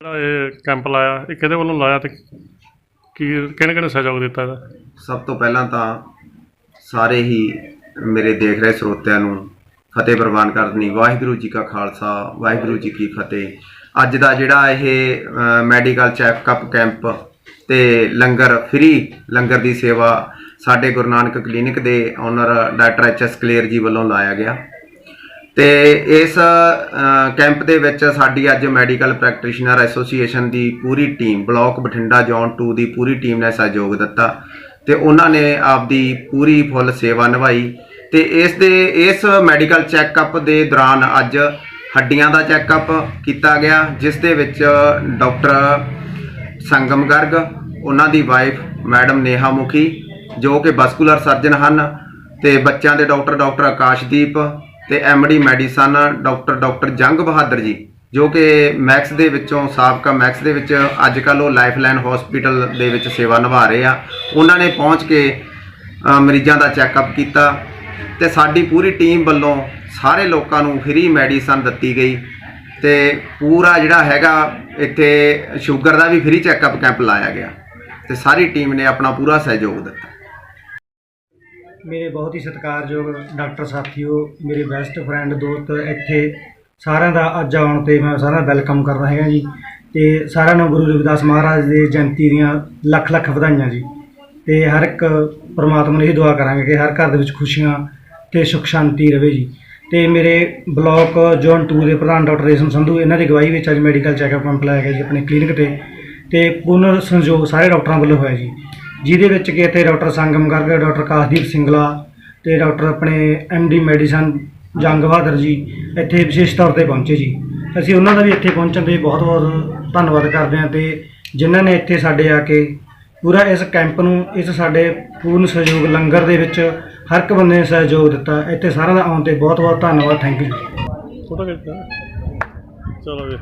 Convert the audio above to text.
ਜਿਹੜਾ ਇਹ ਕੈਂਪ ਲਾਇਆ, ਇਹ ਕਿਹਦੇ ਵੱਲੋਂ ਲਾਇਆ ਤੇ ਕੀ, ਕਿਹਨੇ ਕਿਹਨੇ ਸਹਿਯੋਗ ਦਿੱਤਾ ਇਹਦਾ? ਸਭ ਤੋਂ ਪਹਿਲਾਂ ਤਾਂ ਸਾਰੇ ਹੀ ਮੇਰੇ ਦੇਖ ਰਹੇ ਸਰੋਤਿਆਂ ਨੂੰ ਫਤਿਹ ਪ੍ਰਵਾਨ ਕਰਨੀ ਵਾਹਿਗੁਰੂ ਜੀ ਕਾ ਖਾਲਸਾ, ਵਾਹਿਗੁਰੂ ਜੀ ਕੀ ਫਤਿਹ। ਅੱਜ ਦਾ ਜਿਹੜਾ ਇਹ ਮੈਡੀਕਲ ਚੈੱਕਅਪ ਕੈਂਪ ਤੇ ਲੰਗਰ, ਫ੍ਰੀ ਲੰਗਰ ਦੀ ਸੇਵਾ ਸਾਡੇ ਗੁਰੂ ਨਾਨਕ ਕਲੀਨਿਕ ਦੇ owner doctor H S Kaler ji ਵੱਲੋਂ ਲਾਇਆ ਗਿਆ। ਤੇ ਇਸ ਕੈਂਪ ਦੇ ਵਿੱਚ ਸਾਡੀ ਅੱਜ ਮੈਡੀਕਲ ਪ੍ਰੈਕਟੀਸ਼ਨਰ ਐਸੋਸੀਏਸ਼ਨ ਦੀ ਪੂਰੀ ਟੀਮ, ਬਲਾਕ ਬਠਿੰਡਾ ਜ਼ੋਨ 2 ਦੀ ਪੂਰੀ ਟੀਮ ਨੇ ਸਹਿਯੋਗ ਦਿੱਤਾ ਤੇ ਉਹਨਾਂ ਨੇ ਆਪਦੀ ਪੂਰੀ ਫੁੱਲ ਸੇਵਾ ਨਿਭਾਈ ਤੇ ਇਸ ਦੇ, ਇਸ ਮੈਡੀਕਲ ਚੈੱਕਅਪ ਦੇ ਦੌਰਾਨ ਅੱਜ ਹੱਡੀਆਂ ਦਾ ਚੈੱਕਅਪ ਕੀਤਾ ਗਿਆ, ਜਿਸ ਦੇ ਵਿੱਚ ਡਾਕਟਰ ਸੰਗਮ ਗਰਗ, ਉਹਨਾਂ ਦੀ ਵਾਈਫ ਮੈਡਮ ਨੇਹਾ ਮੁਖੀ, ਜੋ ਕਿ ਵਸਕੂਲਰ ਸਰਜਨ ਹਨ ਤੇ ਬੱਚਿਆਂ ਦੇ ਡਾਕਟਰ ਡਾਕਟਰ ਆਕਾਸ਼ਦੀਪ ਤੇ MD medicine doctor doctor Jang Bahadur ji, ਜੋ ਕਿ ਮੈਕਸ ਦੇ ਵਿੱਚੋਂ, ਸਾਬਕਾ ਮੈਕਸ ਦੇ ਵਿੱਚ ਅੱਜ ਕੱਲ ਉਹ ਲਾਈਫਲਾਈਨ ਹਸਪੀਟਲ ਦੇ ਵਿੱਚ ਸੇਵਾ ਨਿਭਾ ਰਹੇ ਆ। ਉਹਨਾਂ ਨੇ ਪਹੁੰਚ ਕੇ ਮਰੀਜ਼ਾਂ ਦਾ ਚੈੱਕਅਪ ਕੀਤਾ ਤੇ ਸਾਡੀ ਪੂਰੀ ਟੀਮ ਵੱਲੋਂ ਸਾਰੇ ਲੋਕਾਂ ਨੂੰ ਫ੍ਰੀ ਮੈਡੀਸਨ ਦਿੱਤੀ ਗਈ ਤੇ ਪੂਰਾ ਜਿਹੜਾ ਹੈਗਾ ਇੱਥੇ ਸ਼ੂਗਰ ਦਾ ਵੀ ਫ੍ਰੀ ਚੈੱਕਅਪ ਕੈਂਪ ਲਾਇਆ ਗਿਆ ਤੇ ਸਾਰੀ ਟੀਮ ਨੇ ਆਪਣਾ ਪੂਰਾ ਸਹਿਯੋਗ ਦਿੱਤਾ। ਮੇਰੇ ਬਹੁਤ ਹੀ ਸਤਿਕਾਰਯੋਗ ਡਾਕਟਰ ਸਾਥੀਓ, ਮੇਰੇ ਬੈਸਟ ਫਰੈਂਡ ਦੋਸਤ ਇੱਥੇ ਸਾਰਿਆਂ ਦਾ ਅੱਜ ਆਉਣ ਤੇ ਮੈਂ ਸਾਰਿਆਂ ਦਾ ਵੈਲਕਮ ਕਰਦਾ ਹੈਗਾ ਜੀ। ਤੇ ਸਾਰਿਆਂ ਨੂੰ ਗੁਰੂ ਰਵਿਦਾਸ ਮਹਾਰਾਜ ਦੇ ਜਯੰਤੀ ਦੀਆਂ ਲੱਖ ਲੱਖ ਵਧਾਈਆਂ ਜੀ। ਤੇ ਹਰ ਇੱਕ ਪ੍ਰਮਾਤਮਾ ਨੂੰ ਇਹ ਦੁਆ ਕਰਾਂਗੇ ਕਿ ਹਰ ਘਰ ਦੇ ਵਿੱਚ ਖੁਸ਼ੀਆਂ ਤੇ ਸੁਖ ਸ਼ਾਂਤੀ ਰਵੇ ਜੀ। ਤੇ ਮੇਰੇ ਬਲਾਕ ਜ਼ੋਨ 2 ਦੇ ਪ੍ਰਧਾਨ ਡਾਕਟਰ ਰੇਸ਼ਮ ਸੰਧੂ, ਇਹਨਾਂ ਦੀ ਅਗਵਾਈ ਵਿੱਚ ਅੱਜ ਮੈਡੀਕਲ ਚੈੱਕਅਪ ਕੈਂਪ ਲਾਇਆ ਗਿਆ ਜੀ, ਆਪਣੇ ਕਲੀਨਿਕ ਤੇ। ਤੇ ਪੂਰਨ ਸੰਯੋਗ ਸਾਰੇ ਡਾਕਟਰਾਂ ਵੱਲੋਂ ਹੋਇਆ ਜੀ। ਜਿਹਦੇ ਵਿੱਚ ਕਿ ਇੱਥੇ ਡਾਕਟਰ ਸੰਗਮ ਗਰਗ ਡਾਕਟਰ ਕਾਸ਼ਦੀਪ ਸਿੰਗਲਾ ਤੇ ਡਾਕਟਰ ਆਪਣੇ ਐਮਡੀ ਮੈਡੀਸਨ ਜੰਗ ਬਹਾਦਰ ਜੀ ਇੱਥੇ ਵਿਸ਼ੇਸ਼ ਤੌਰ ਤੇ ਪਹੁੰਚੇ ਜੀ। ਅਸੀਂ ਉਹਨਾਂ ਦਾ ਵੀ ਇੱਥੇ ਪਹੁੰਚਣ ਤੇ ਬਹੁਤ ਬਹੁਤ ਧੰਨਵਾਦ ਕਰਦੇ ਹਾਂ ਤੇ ਜਿਨ੍ਹਾਂ ਨੇ ਇੱਥੇ ਸਾਡੇ ਆ ਕੇ ਪੂਰਾ ਇਸ ਕੈਂਪ ਨੂੰ ਇਸ ਸਾਡੇ ਪੂਰਨ ਸਹਿਯੋਗ ਲੰਗਰ ਦੇ ਵਿੱਚ ਹਰ ਇੱਕ ਬੰਦੇ ਨੇ ਸਹਿਯੋਗ ਦਿੱਤਾ। ਇੱਥੇ ਸਾਰਿਆਂ ਦਾ ਆਉਣ ਤੇ ਬਹੁਤ ਬਹੁਤ ਧੰਨਵਾਦ ਥੈਂਕ ਯੂ ਫੋਟੋ ਖਿੱਚਦਾ ਚਲੋ ਜੀ।